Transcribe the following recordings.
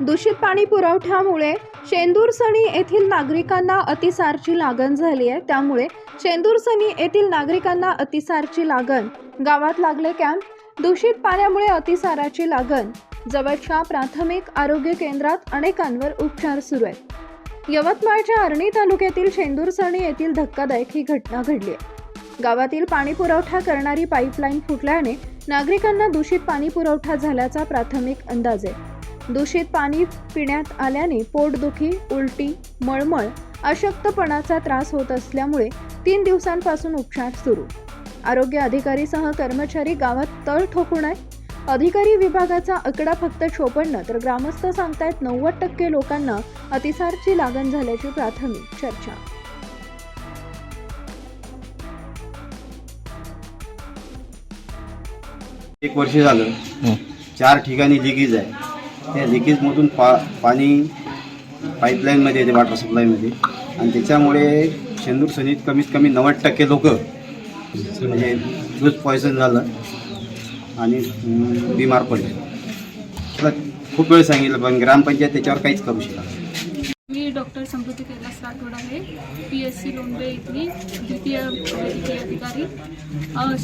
दूषित पाणी पुरवठ्यामुळे शेंदूरसणी येथील नागरिकांना अतिसारची लागण झाली आहे. त्यामुळे शेंदूरसणी येथील नागरिकांना अतिसारची लागण. गावात लागले कॅम्प. दूषित पाण्यामुळे अतिसाराची लागण. जवळच्या प्राथमिक आरोग्य केंद्रात अनेकांवर उपचार सुरू आहेत. यवतमाळच्या अर्णी तालुक्यातील शेंदूरसणी येथील धक्कादायक ही घटना घडली आहे. गावातील पाणी पुरवठा करणारी पाईपलाईन फुटल्याने नागरिकांना दूषित पाणी पुरवठा झाल्याचा प्राथमिक अंदाज आहे. दूषित पाणी पिण्यात आल्याने पोटदुखी उलटी मळमळ अशक्तपणाचा त्रास होत असल्यामुळे तीन दिवसांपासून उपचार सुरू. आरोग्य अधिकारीसह कर्मचारी गावात तळ ठोकून आहेत. अधिकारी विभागाचा आकडा फक्त चोपन्न तर ग्रामस्थ सांगतायत नव्वद टक्के लोकांना अतिसारची लागण झाल्याची प्राथमिक चर्चा. एक वर्ष झालं. चार ठिकाणी लिकेज आहे. त्या लिकेजमधून पा पाणी पाईपलाईनमध्ये येते वॉटर सप्लायमध्ये आणि त्याच्यामुळे शेंदूर सनीत कमीत कमी नव्वद टक्के लोक म्हणजे लूज पॉयझन झालं आणि बिमार पडले. त्याला खूप वेळ सांगितलं पण ग्रामपंचायत त्याच्यावर काहीच करू शकत मी डॉक्टर समृद्धी कैलास राठोड आहे पी एस सी लोंढे इथली द्वितीय वैद्यकीय अधिकारी.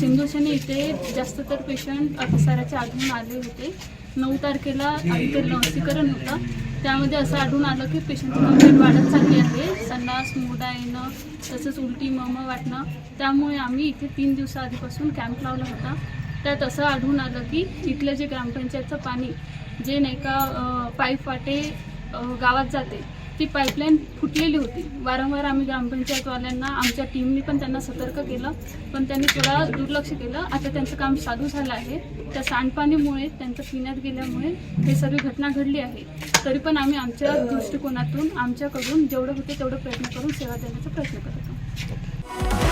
सिंधुशनी इथे जास्त तर पेशंट अतिसाराचे आढळून आले होते. नऊ तारखेला आधी लसीकरण होतं. त्यामध्ये असं आढळून आलं की पेशंटची कंप्लेंट वाढत चालली आहे. संडास मोडा येणं तसंच उलटी मम वाटणं. त्यामुळे आम्ही इथे तीन दिवसाआधीपासून कॅम्प लावला होता. त्यात असं आढळून आलं की इथलं जे ग्रामपंचायतचं पाणी जे नाही का पाईप वाटे गावात जाते ती पाईपलाईन फुटलेली होती. वारंवार आम्ही ग्रामपंचायतवाल्यांना आमच्या टीमनी पण त्यांना सतर्क केलं. पण त्यांनी थोडा दुर्लक्ष केलं. आता त्यांचं काम साधू झालं आहे. त्या सांडपाणीमुळे त्यांचं पिण्यात गेल्यामुळे हे सर्व घटना घडली आहे. तरी पण आम्ही आमच्या दृष्टिकोनातून आमच्याकडून जेवढं होते तेवढं प्रयत्न करून सेवा देण्याचा प्रयत्न करत आहोत.